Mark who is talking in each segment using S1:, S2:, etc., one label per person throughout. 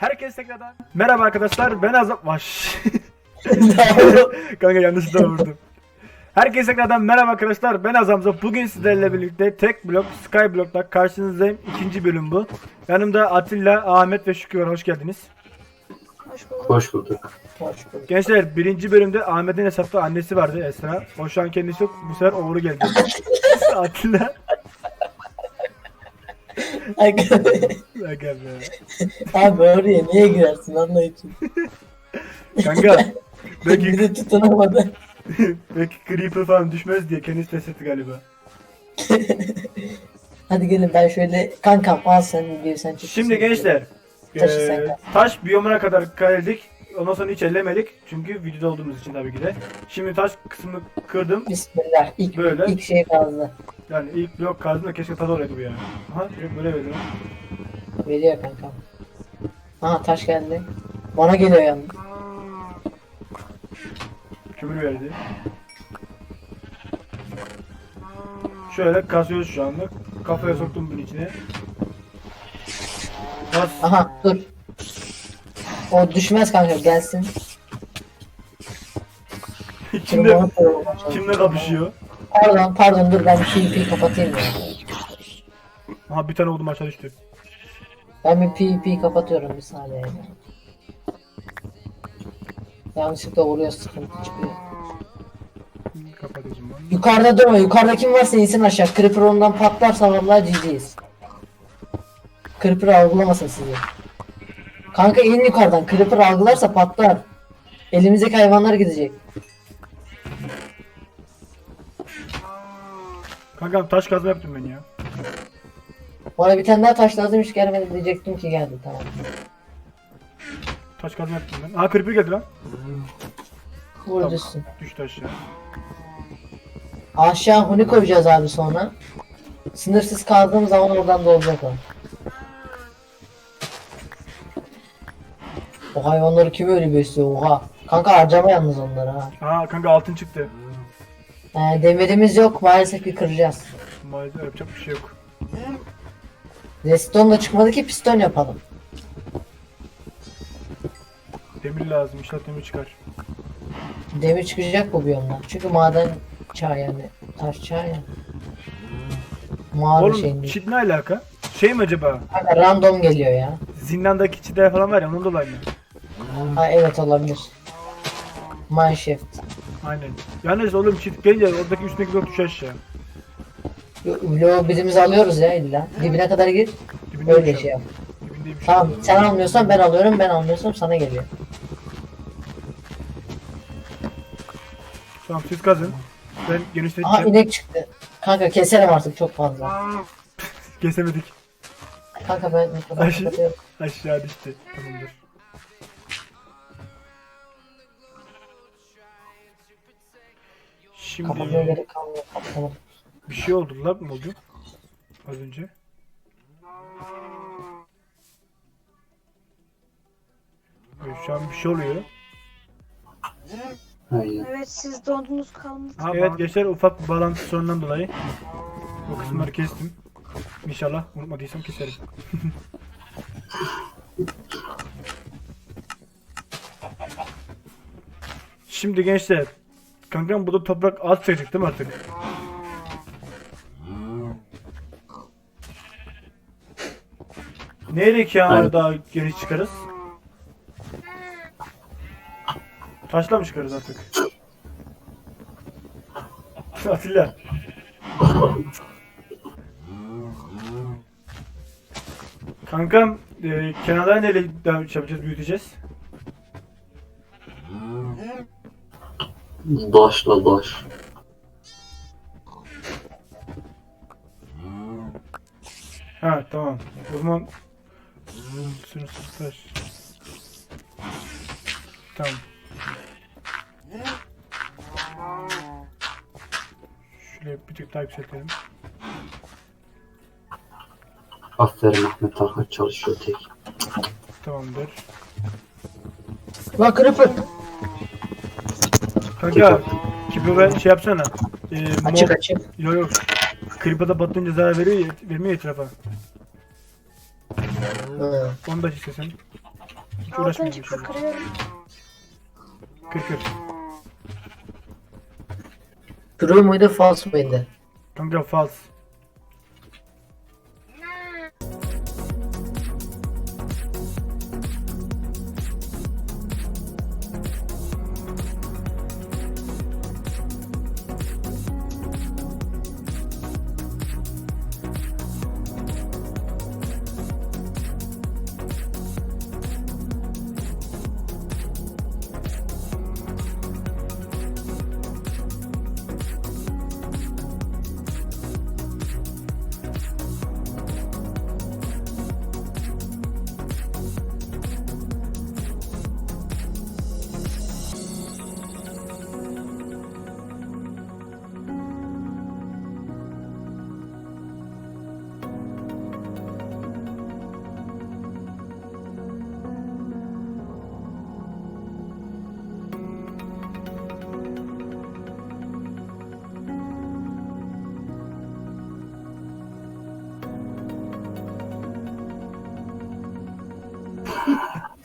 S1: Herkese tekrardan. Merhaba arkadaşlar ben Azam Vaş. Kanka yanlışlıkla vurdum. Herkese tekrardan merhaba arkadaşlar ben Azamza. Bugün sizlerle birlikte tek blok Skyblock'ta karşınızdayım. İkinci bölüm bu. Yanımda Atilla, Ahmet ve Şükrü var. Hoş geldiniz.
S2: Hoş bulduk.
S3: Hoş bulduk.
S2: Hoş bulduk.
S1: Gençler birinci bölümde Ahmet'in hesapta annesi vardı Esra. O şu an kendisi yok. Bu sefer oğlu geldi. Atilla Aga be.
S2: Abi oraya niye girersin için?
S1: Kanka belki,
S2: de tutunamadı.
S1: belki creeper falan düşmez diye kendisi test etti galiba
S2: Hadi gelin ben şöyle kankam al sen videoyu sen çek.
S1: Şimdi gençler
S2: kal.
S1: taş biyomuna kadar geldik. Ondan sonra hiç ellemedik. Çünkü videoda olduğumuz için tabii ki de. Şimdi taş kısmını kırdım.
S2: Bismillah. İlk,
S1: Böyle.
S2: ilk şey kaldı.
S1: Yani ilk blok kazdım da keşke tadı olaydı bu yani. Aha direkt böyle veriyor.
S2: Veriyor kankam. Aha taş geldi. Bana geliyor yalnız.
S1: Kömür verdi. Şöyle kazıyoruz şu anda. Kafaya soktum bunun içine. Bas.
S2: Aha dur. O düşmez kanka gelsin.
S1: Kimle,
S2: Tırmanıp
S1: kimle kapışıyor?
S2: Pardon pardon dur ben PvP kapatayım ya.
S1: Aha bir tane oldum aşağı düştü.
S2: Ben bir PvP kapatıyorum bir saniye. Yanlışlıkla vuruyor sıkıntı çıkıyor.
S1: Kapat o zaman.
S2: Yukarıda durma. Yukarıda kim varsa insin aşağı. Creeper ondan patlarsa vallahi GG'yiz. Creeper algılamasın sizi. Kanka in yukarıdan. Creeper algılarsa patlar. Elimizdeki hayvanlar gidecek.
S1: Kankam taş kazma yaptım ben ya.
S2: Bana bir tane daha taş lazımmış gelmedi diyecektim ki geldi tamam.
S1: Taş kazma yaptım ben. Aha creeper geldi lan.
S2: Vur düşsün.
S1: Düştü aşağı.
S2: Aşağı huni koyacağız abi sonra. Sınırsız kaldığım zaman oradan dolacak o. O hayvanları kim öyle besliyor oha. Kanka harcama yalnız onları ha.
S1: Aa kanka altın çıktı.
S2: Ee, demirimiz yok maalesef ki kıracağız.
S1: Maalesef yapacak bir şey yok.
S2: Reston da çıkmadı ki piston yapalım.
S1: Demir lazım. İnşallah demir çıkar.
S2: Demir çıkacak bu biyomdan. Çünkü maden çağ yani. Taş çağ ya. Mavi
S1: Oğlum
S2: şeyin değil.
S1: çit ne alaka? Şey mi acaba?
S2: Kanka random geliyor ya.
S1: Zindandaki çitler falan var ya onun dolayı mı?
S2: Ha evet olabilir. Mineshaft.
S1: Aynen. Yalnız oğlum çit gelince oradaki üstündeki blok düşer aşağı.
S2: Vlogu birimiz alıyoruz ya illa. Dibine kadar gir.
S1: Dibindeymiş
S2: Öyle şey yap.
S1: Dibindeymiş.
S2: Tamam sen almıyorsan ben alıyorum ben almıyorsam sana geliyor.
S1: Tamam siz kazın. Ben
S2: Aha
S1: genişleteceğim.
S2: inek çıktı. Kanka keselim artık çok fazla.
S1: Kesemedik.
S2: Kanka ben
S1: Aşı-. Aşağı düştü. Tamamdır.
S2: Kapatmaya
S1: Şimdi
S2: gerek kalmıyor. Kapatalım.
S1: bir şey oldu lag mı oldu? Az önce. Evet, şu an bir şey oluyor.
S3: Aynen.
S4: Evet siz dondunuz kaldınız.
S1: evet gençler ufak bir bağlantı sorunundan dolayı o kısımları kestim. İnşallah unutmadıysam keserim. Şimdi gençler Kankam burada toprak az çıkacak değil mi artık? Neyle yani
S3: Aynen.
S1: daha geniş çıkarız? Taşla mı çıkarız artık? Atilla. Kankam e, kenarları neyle şey yapacağız, büyüteceğiz?
S3: Başla baş.
S1: Ha tamam. O zaman sınırsız taş. Tamam. Şöyle bir tık daha yükseltelim.
S3: Aferin Ahmet Tarkan çalışıyor tek.
S1: Tamamdır.
S2: Lan Creeper.
S1: Kanka kipi ben şey yapsana. Ee,
S2: Açık
S1: mob-
S2: açık.
S1: Yok yok. Creeper'da batınca zarar veriyor ya, vermiyor etrafa.
S2: Hı.
S1: Onu da istesen. Hiç
S4: Altın
S1: uğraşmayın.
S4: çıktı
S1: şöyle.
S4: kırıyorum.
S1: Kır kır.
S2: True muydu false mıydı?
S1: Kanka false.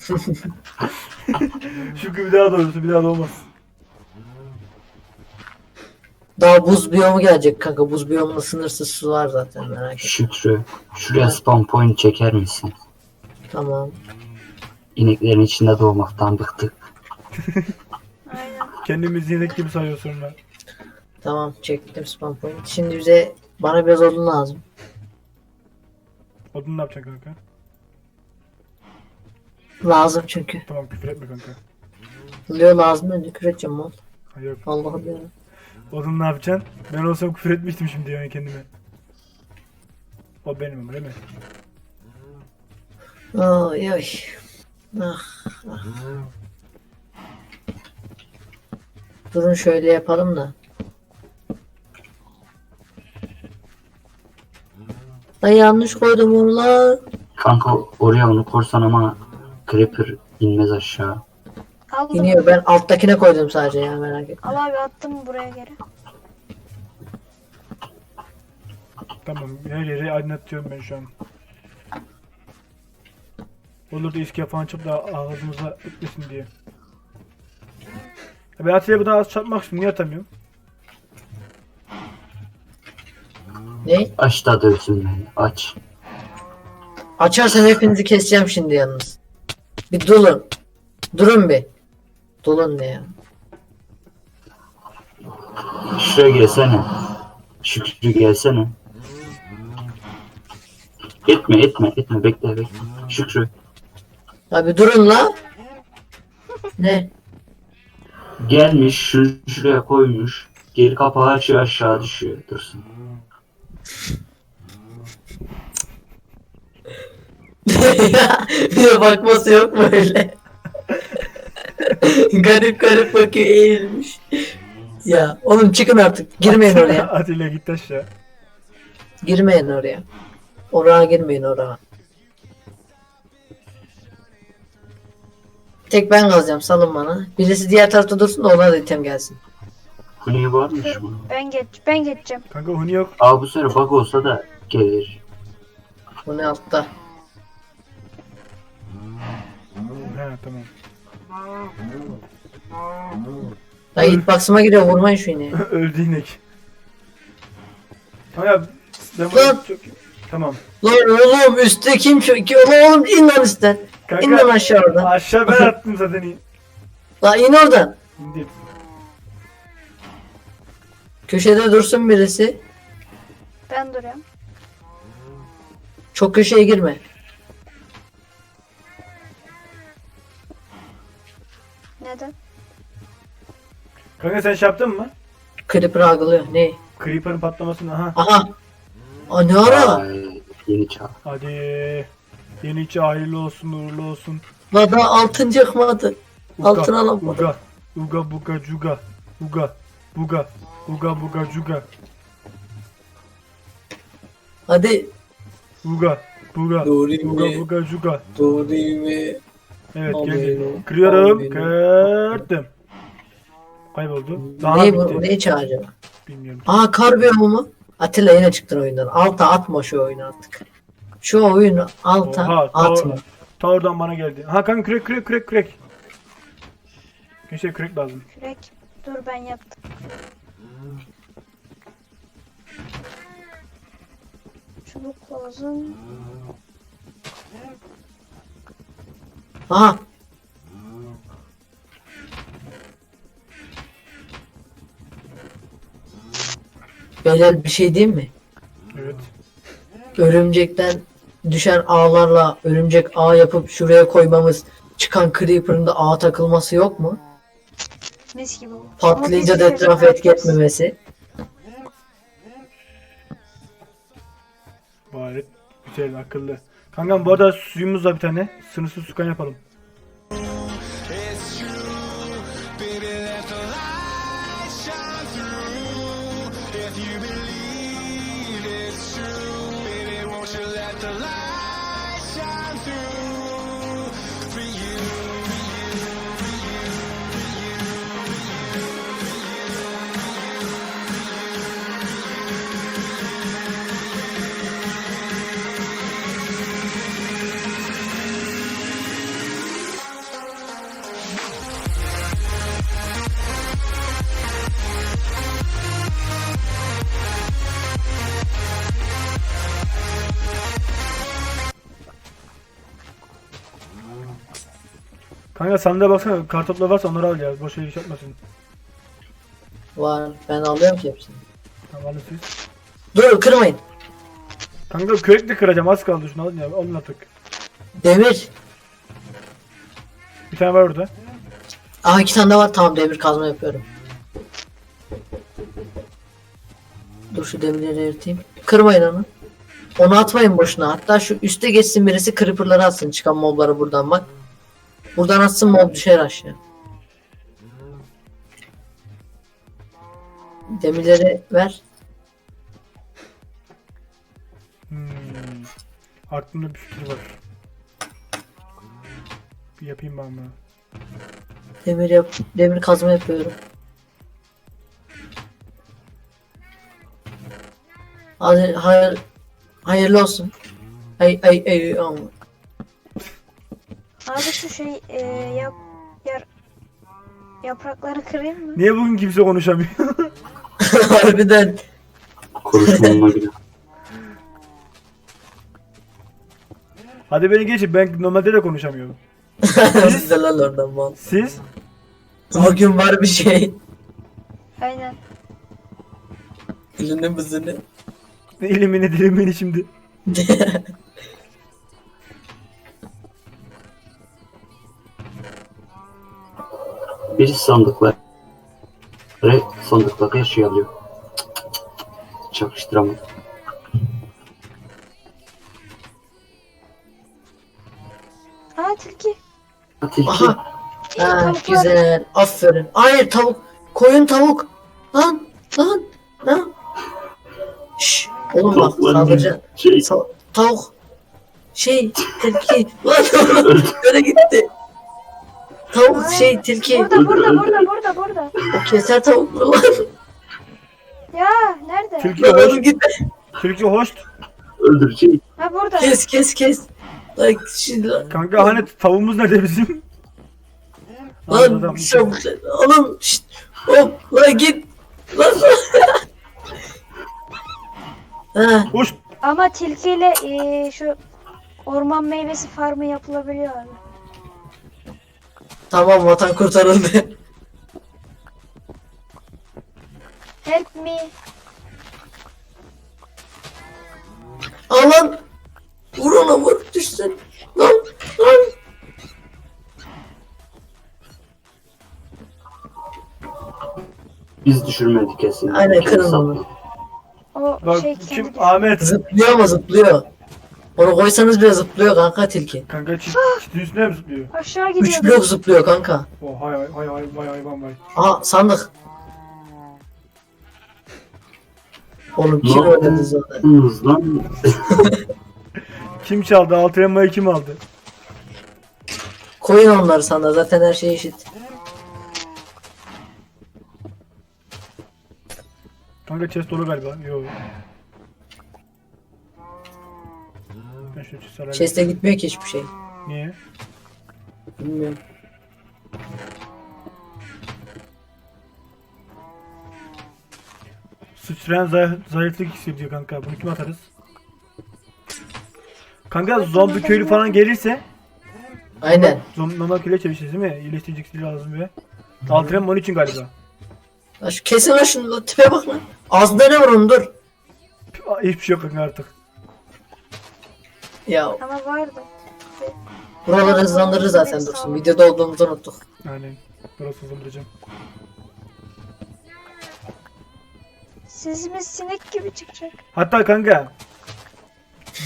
S1: Şükrü bir daha doğrusu bir daha da olmaz.
S2: Daha buz biyomu gelecek kanka. Buz biyomunda sınırsız su var zaten merak etme.
S3: Şükrü. Şuraya spawn point çeker misin?
S2: Tamam.
S3: İneklerin içinde doğmaktan bıktık.
S4: Aynen.
S1: Kendimizi yenek gibi sayıyor sonra.
S2: Tamam çektim spam point. Şimdi bize bana biraz odun lazım.
S1: Odun ne yapacaksın kanka?
S2: Lazım çünkü.
S1: Tamam küfür etme kanka.
S2: Leo lazım önce küfür edeceğim mal.
S1: Ha, yok.
S2: Allah'ım ya.
S1: Odun ne yapacaksın? Ben olsam küfür etmiştim şimdi yani kendime. O benim ama değil mi?
S2: Ay ay. Ah, ah. Durun şöyle yapalım da. Ay yanlış koydum onu lan.
S3: Kanka oraya onu korsan ama Creeper inmez aşağı.
S4: Aldım.
S2: İniyor ben alttakine koydum sadece ya merak etme.
S4: Al abi attım buraya geri.
S1: Tamam her yeri aydınlatıyorum ben şu an. Olur da iskele falan açıp da ağzımıza etmesin diye. Ya Ben Atilla bu daha az çarpmak istiyorum. Niye atamıyorum?
S2: Ne?
S3: Aç da dövsün beni. Aç.
S2: Açarsan hepinizi keseceğim şimdi yalnız. Bir durun. Durun bir. Durun ne ya?
S3: Şuraya gelsene. Şükrü gelsene. Etme etme etme bekle bekle. Şükrü
S2: Abi durun la. Ne?
S3: gelmiş şunu şuraya koymuş. Geri kapağı açıyor aşağı düşüyor. Dursun.
S2: bir de bakması yok mu öyle? garip garip bakıyor eğilmiş. Ya oğlum çıkın artık. Girmeyin oraya.
S1: Atilla git aşağı.
S2: Girmeyin oraya. Oraya girmeyin oraya. Tek ben kazacağım salın bana. Birisi diğer tarafta dursun da ona da item gelsin.
S3: Huni varmış mı?
S4: Ben geç ben geçeceğim.
S1: Kanka huni yok.
S3: Aa bu sefer bug olsa da gelir.
S2: Bu ne altta?
S1: He tamam.
S2: Ya hitbox'ıma giriyor vurmayın şu ineği.
S1: Öldü inek. Tamam ben bunu
S2: Lan!
S1: çok... Tamam.
S2: Lan oğlum üstte kim şu iki oğlum in lan üstten. İn lan aşağı oradan.
S1: Aşağı ben attım zaten in.
S2: Lan in oradan.
S1: İndim.
S2: Köşede dursun birisi.
S4: Ben duruyorum.
S2: Çok köşeye girme.
S4: Neden?
S1: Kanka sen şey yaptın mı?
S2: Creeper algılıyor. Ne?
S1: Creeper'ın patlamasını aha.
S2: Aha. Aa ne ara?
S3: Ay, yeni çağ.
S1: Hadi. Yeni içi hayırlı olsun, uğurlu olsun.
S2: La daha altın çıkmadı.
S1: Uga,
S2: Altın alamadım.
S1: Uga, uga buga cuga. Uga, buga, uga buga cuga.
S2: Hadi.
S1: Uga, buga,
S2: Doğru
S1: uga
S2: mi?
S1: buga cuga.
S2: Doğru mi?
S1: Evet
S2: Al
S1: geldi.
S2: beni.
S1: Kırıyorum,
S2: beni.
S1: kırdım. Kayboldu. Daha
S2: Ne
S1: bitti.
S2: bu? Ne çağıracağım?
S1: Bilmiyorum.
S2: Aa kar biyomu mu? Atilla yine çıktın oyundan. Alta atma şu oyunu artık. Şu oyunu alta
S1: Oha,
S2: atma.
S1: ta- Ta oradan bana geldi. Ha kanka kürek kürek kürek kürek. Gençler kürek lazım.
S4: Kürek. Dur ben yaptım. Çubuk lazım.
S2: Aha. Beyler bir şey diyeyim mi?
S1: Evet.
S2: Örümcekten düşen ağlarla örümcek ağ yapıp şuraya koymamız çıkan Creeper'ın da ağa takılması yok mu?
S4: Mis gibi.
S2: Patlayınca
S4: Ama
S2: da
S4: biz
S2: etrafı etki
S4: yaparız.
S2: etmemesi.
S1: Bari güzel akıllı. Kankam bu arada suyumuz var bir tane. Sınırsız su kan yapalım. Kanka sandığa baksana kartopla varsa onları al ya. Boş iş yapmasın.
S2: Var. Ben alıyorum ki hepsini.
S1: Tamam alın siz.
S2: Dur kırmayın.
S1: Kanka kürekle kıracağım az kaldı şunu alın ya. Alın artık.
S2: Demir.
S1: Bir tane var orada.
S2: Aha iki tane de var. Tamam demir kazma yapıyorum. Dur şu demirleri eriteyim. Kırmayın onu. Onu atmayın boşuna. Hatta şu üste geçsin birisi creeper'ları atsın çıkan mobları buradan bak. Buradan atsın mob düşer aşağı. Demirleri ver.
S1: Hmm. Aklımda bir fikir var. Bir yapayım ben bunu.
S2: Demir yap. Demir kazma yapıyorum. Hadi hayır. Hayırlı olsun. Ay ay ay. ay.
S4: Abi şu şey e, yap yar yaprakları kırayım mı?
S1: Niye bugün kimse konuşamıyor?
S2: Harbiden.
S3: Konuşmamla bile.
S1: Hadi beni geçin ben normalde de konuşamıyorum.
S2: Güzel lan oradan mal.
S1: Siz?
S2: Bugün var bir şey.
S4: Aynen.
S2: Dilini bızını.
S1: Elimini dilimini şimdi.
S3: Bir sandıklar. Ve sandıkta yaşayabiliyor. Çakıştıramadım.
S4: Aa tilki.
S3: Tilki.
S2: Aha. Ha, güzel. Aferin. Hayır tavuk. Koyun tavuk. Lan. Lan. Lan. Şşş. Oğlum bak saldıracaksın.
S3: Şey,
S2: Sa- tavuk. Şey tilki. Lan Böyle gitti. Tavuk şey tilki.
S4: Burada burada burada burada burada.
S2: O keser tavuk mu lan?
S4: Ya nerede?
S1: Tilki hoş.
S2: oğlum git.
S1: Tilki hoş.
S3: öldürecek.
S4: Ha burada.
S2: Kes kes kes. Lan şimdi lan.
S1: Kanka hani tavuğumuz nerede bizim?
S2: Lan
S1: Adam-
S2: çabuk. Oğlum şşt. Hop lan git. Lan. ha,
S1: Hoş.
S4: Ama tilkiyle e, şu orman meyvesi farmı yapılabiliyor abi.
S2: Tamam vatan kurtarıldı.
S4: Help me.
S2: Al lan. Vur ona vur düşsün. Lan lan.
S3: Biz düşürmedik kesin.
S2: Aynen, onu.
S4: O
S1: Bak
S4: şey
S1: kim? Ahmet.
S2: Zıplıyor ama zıplıyor. Onu koysanız bile zıplıyor kanka tilki.
S1: Kanka çit, çitin üstüne mi zıplıyor?
S4: aşağı
S2: 3
S4: gidiyor.
S2: blok zıplıyor kanka.
S1: Oh hay hay hay hay hay hayvan vay.
S2: Aha sandık. Oğlum kim
S3: yaptın?
S2: öldürdü zaten?
S3: Hız lan.
S1: Kim çaldı? Altı elmayı kim aldı?
S2: Koyun onları sana zaten her şey eşit.
S1: Kanka chest dolu galiba. Yo. Ben şu.
S2: Chest'e gitmiyor ki hiçbir şey.
S1: Niye?
S2: Bilmiyorum.
S1: Sıçrayan zayıf, zayıflık hissediyor kanka. Bunu kim atarız? Kanka zombi köylü falan gelirse
S2: Aynen.
S1: zombi normal köyle çevireceğiz değil mi? İyileştirici iksiri lazım bir. Altın onun için galiba.
S2: Ya şu kesin lan şunu tipe bak lan. Ağzında ne var onun dur.
S1: Hiçbir şey yok kanka artık.
S2: Ya
S4: Ama vardı.
S2: buraları hızlandırır zaten dursun. Videoda olduğumuzu unuttuk.
S1: Aynen. Burası hızlandıracağım.
S4: Sesimiz sinek gibi çıkacak.
S1: Hatta kanka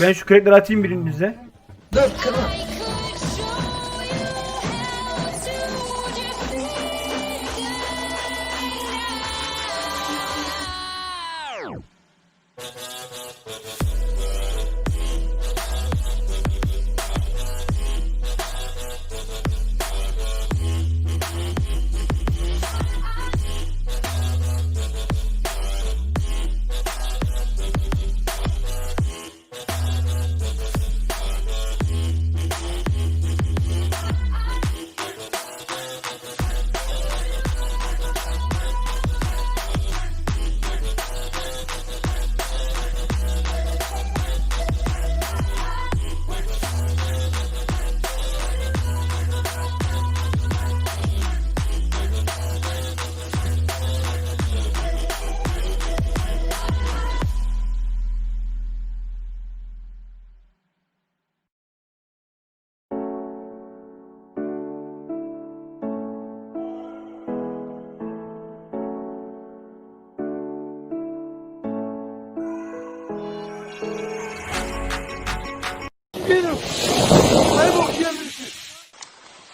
S1: ben şu kürekleri atayım birinize.
S2: Dur kırma.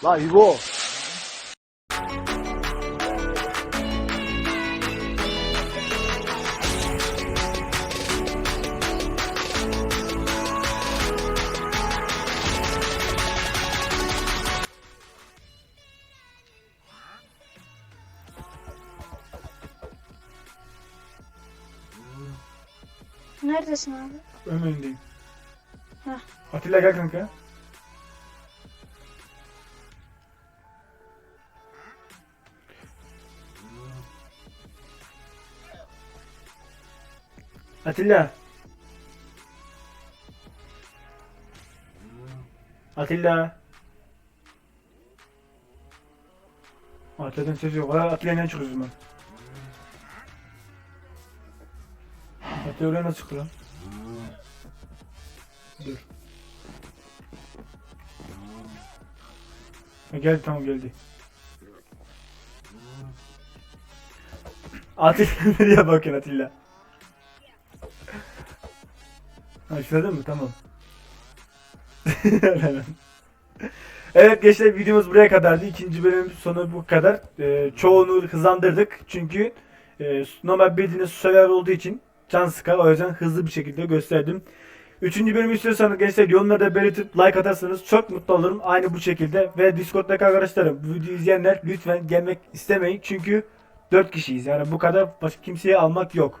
S5: Lan İbo.
S4: Neredesin abi?
S1: Ön önündeyim.
S4: Heh.
S1: Atilla gel kanka. Atilla. Atilla. Atilla'dan ses yok. Ha, Atilla'yla çıkıyoruz ben. Atilla nasıl çıkıyor lan? Dur. Ha, geldi tamam geldi. Atilla nereye bakıyorsun Atilla? Ha şurada mı? Tamam. evet gençler videomuz buraya kadardı. İkinci bölüm sonu bu kadar. Ee, çoğunu hızlandırdık. Çünkü e, normal bildiğiniz survival olduğu için can sıkar. O yüzden hızlı bir şekilde gösterdim. Üçüncü bölümü istiyorsanız gençler yorumlarda belirtip like atarsanız çok mutlu olurum. Aynı bu şekilde. Ve Discord'daki arkadaşlarım bu videoyu izleyenler lütfen gelmek istemeyin. Çünkü 4 kişiyiz. Yani bu kadar başka kimseye almak yok.